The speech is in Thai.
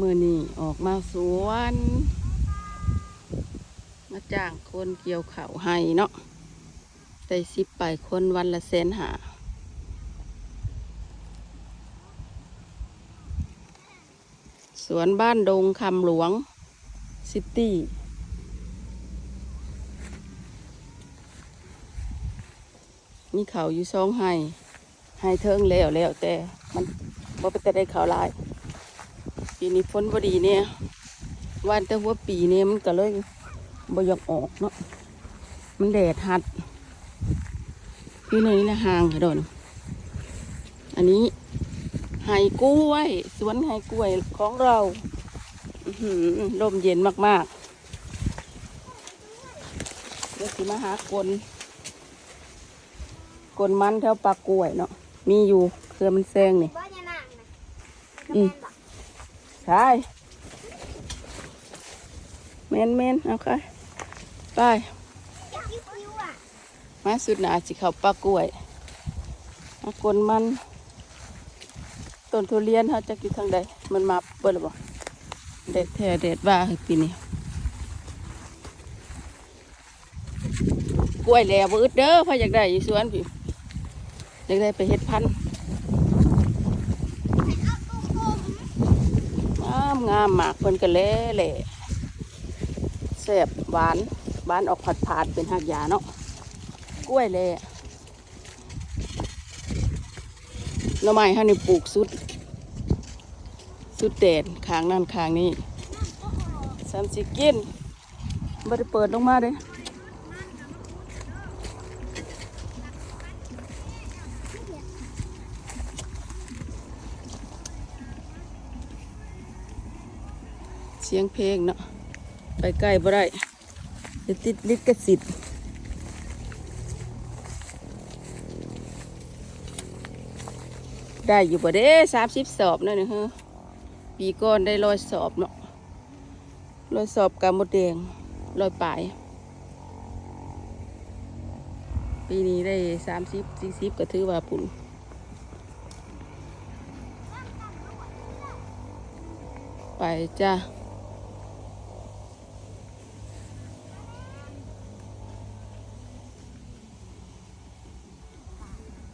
มือนี่ออกมาสวน มาจ้างคนเกี่ยวเขาให้เนาะได้สิบไปคนวันละแสนหาสวนบ้านดงคำหลวง ซิตี้มีเขาอยู่สองไห้ไห้เทิงแล้วแล้วแต่มันบ่เป็นแต่ได้เขาลาย ปีนี้ฝนบ่ดีเนี่ยวันแต่หัวปีเนี่ยมันก็เลยบ่อยากออกเนาะมันแดดหัดอยู่ในนี้นะห่างค่ะโดนอันนี้ไห้กล้วย สวนไห้กล้วยของเราอื้อหือลมเย็นมากๆเดี๋ยวสิมาหากลกลมันแถวปากกล้วยเนาะมีอยู่เครือมันแซงนี่บ่ยานางนะอืมแม่นบอก ใช่เมนเมนเอาค่ะไปมาสุดหนาสิเขาปลากล้วยมากลมันต้นทุเรียนเขาจะอยู่ทางใดมันมาเปิดหรือเปล่าเด็ดแท้เด็ดว่าปีนี้กล้วยแหล้วบอึดเด้อพ่ออยากได้อยู่สวนพี่อยากได้ไปเฮ็ดพันธุ์ เอาตุ้มตุ้ม งามงามหมากเพิ่นก็เล่เล่แซ่บหวานหวานออกผัดผาดเป็นหักยาเนาะกล้วยเล่หน่อไม้ฮานี่ปลูกสุด สุดเด่นขางนั่นขางนี้สามสิกินบ่ได้เปิดลงมาเลย เสียงเพลงเนาะไปใกล้บ่ได้เดี๋ยวติดลิขสิทธิ์ได้อยู่บ่เด้สามสิบสอบนั่นนี่ฮะปีก่อนได้ร้อยสอบเนาะร้อยสอบกามดแดงร้อยปลาย ปีนี้ได้สามสิบสี่สิบก็ถือว่าปุ่นไปจ้า